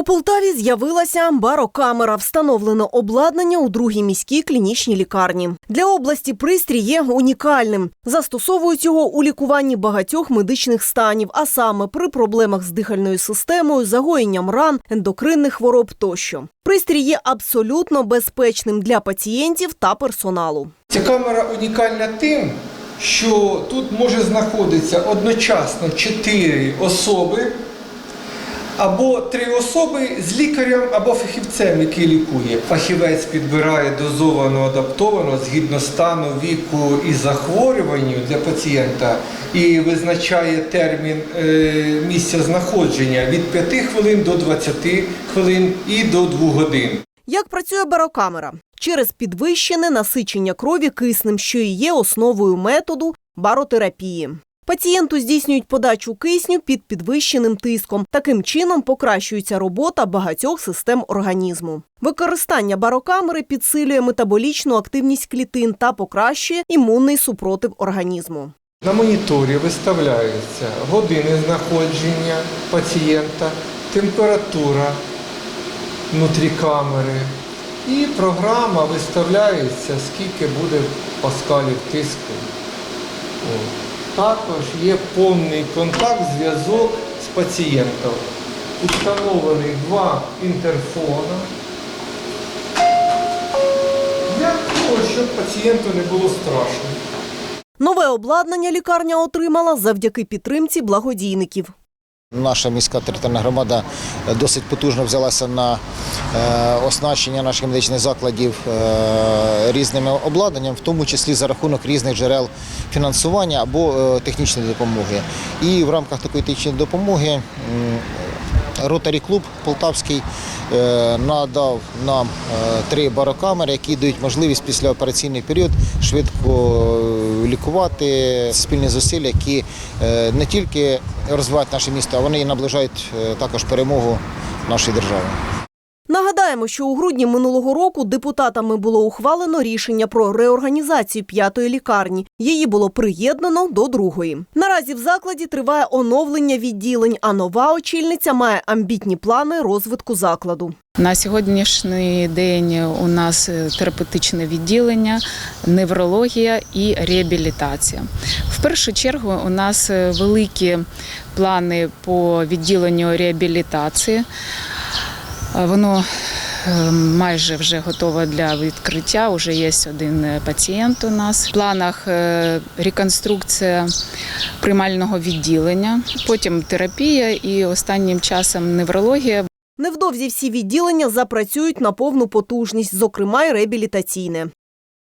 У Полтаві з'явилася барокамера. Встановлено обладнання у другій міській клінічній лікарні. Для області пристрій є унікальним. Застосовують його у лікуванні багатьох медичних станів, а саме при проблемах з дихальною системою, загоєнням ран, ендокринних хвороб тощо. Пристрій є абсолютно безпечним для пацієнтів та персоналу. Ця камера унікальна тим, що тут може знаходитися одночасно чотири особи або три особи з лікарем або фахівцем, який лікує. Фахівець підбирає дозовано, адаптовано згідно стану, віку і захворюванню для пацієнта і визначає термін е, місця знаходження від 5 хвилин до 20 хвилин і до 2 годин. Як працює барокамера? Через підвищене насичення крові киснем, що і є основою методу баротерапії. Пацієнту здійснюють подачу кисню під підвищеним тиском. Таким чином покращується робота багатьох систем організму. Використання барокамери підсилює метаболічну активність клітин та покращує імунний супротив організму. На моніторі виставляються години знаходження пацієнта, температура внутрі камери. І програма виставляється, скільки буде паскалів тиску. Також є повний контакт, зв'язок з пацієнтом. Установлений два інтерфона для того, щоб пацієнту не було страшно. Нове обладнання лікарня отримала завдяки підтримці благодійників. Наша міська територіальна громада досить потужно взялася на е, оснащення наших медичних закладів е, різними обладнанням, в тому числі за рахунок різних джерел фінансування або е, технічної допомоги. І в рамках такої технічної допомоги Ротарі клуб Полтавський е, надав нам е, три барокамери, які дають можливість після операційний період швидко е, лікувати спільні зусилля, які не тільки розвивають наше місто, а вони і наближають також перемогу нашої держави. Нагадаємо, що у грудні минулого року депутатами було ухвалено рішення про реорганізацію п'ятої лікарні. Її було приєднано до другої. Наразі в закладі триває оновлення відділень, а нова очільниця має амбітні плани розвитку закладу. На сьогоднішній день у нас е, терапевтичне відділення, неврологія і реабілітація. В першу чергу у нас е, великі плани по відділенню реабілітації. Е, Воно е, майже вже готове для відкриття. Уже є один е, пацієнт у нас. В планах реконструкція приймального відділення, потім терапія і останнім часом неврологія. Невдовзі всі відділення запрацюють на повну потужність, зокрема й реабілітаційне.